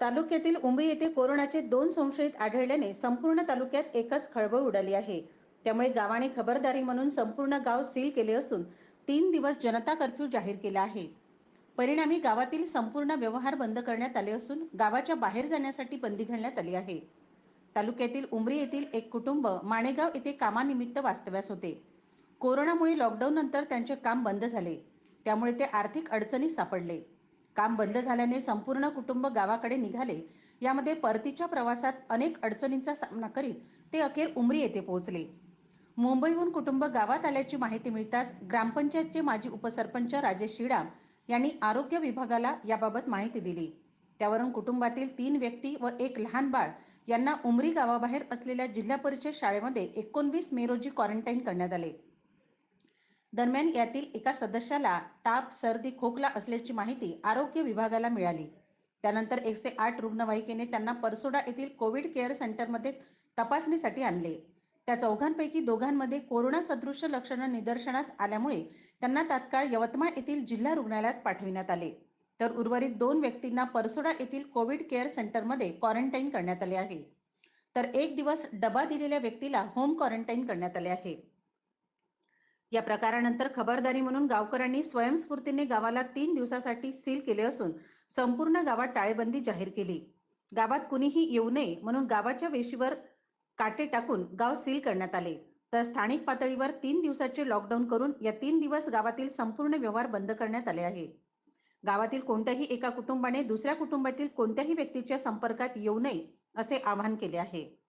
तालुक्यातील उंबरी येथे कोरोनाचे दोन संशयित आढळल्याने संपूर्ण तालुक्यात एकच खळबळ उडाली आहे. त्यामुळे गावाने खबरदारी म्हणून संपूर्ण गाव सील केले असून तीन दिवस जनता कर्फ्यू जाहीर केला आहे. परिणामी गावातील संपूर्ण व्यवहार बंद करण्यात आले असून गावाच्या बाहेर जाण्यासाठी बंदी घालण्यात आली आहे. तालुक्यातील उमरी येथील एक कुटुंब माणेगाव येथे कामानिमित्त वास्तव्यास होते. कोरोनामुळे लॉकडाऊन नंतर त्यांचे काम बंद झाले. त्यामुळे ते आर्थिक अडचणीत सापडले. काम बंद झाल्याने संपूर्ण कुटुंब गावाकडे निघाले. यामध्ये परतीच्या प्रवासात अनेक अडचणींचा सामना करीत ते अखेर उमरी येथे पोहोचले. मुंबईहून कुटुंब गावात आल्याची माहिती मिळताच ग्रामपंचायतचे माजी उपसरपंच राजेश शिडाम यांनी आरोग्य विभागाला याबाबत माहिती दिली. त्यावरून कुटुंबातील तीन व्यक्ती व एक लहान बाळ यांना उमरी गावाबाहेर असलेल्या जिल्हा परिषद शाळेमध्ये एकोणवीस मे रोजी क्वारंटाईन करण्यात आले. दरम्यान यातील एका सदस्याला ताप सर्दी खोकला असल्याची माहिती आरोग्य विभागाला मिळाली. त्यानंतर एकशे आठ रुग्णवाहिकेने त्यांना परसोडा येथील कोविड केअर सेंटरमध्ये तपासणीसाठी आणले. त्या चौघांपैकी दोघांमध्ये कोरोना सदृश लक्षणं निदर्शनास आल्यामुळे त्यांना तात्काळ यवतमाळ येथील जिल्हा रुग्णालयात पाठविण्यात आले. तर उर्वरित दोन व्यक्तींना परसोडा येथील कोविड केअर सेंटरमध्ये क्वारंटाईन करण्यात आले आहे. तर एक दिवस डबा दिलेल्या व्यक्तीला होम क्वारंटाईन करण्यात आले आहे. या प्रकारानंतर खबरदारी म्हणून गावकऱ्यांनी स्वयंस्फूर्तीने गावाला तीन दिवसासाठी सील केले असून संपूर्ण गावात टाळेबंदी जाहीर केली. गावात कुणीही येऊ नये म्हणून गावाच्या वेशीवर काटे टाकून गाव सील करण्यात आले. तर स्थानिक पातळीवर तीन दिवसाचे लॉकडाऊन करून या तीन दिवस गावातील संपूर्ण व्यवहार बंद करण्यात आले आहे. गावातील कोणत्याही एका कुटुंबाने दुसऱ्या कुटुंबातील कोणत्याही व्यक्तीच्या संपर्कात येऊ नये असे आवाहन केले आहे.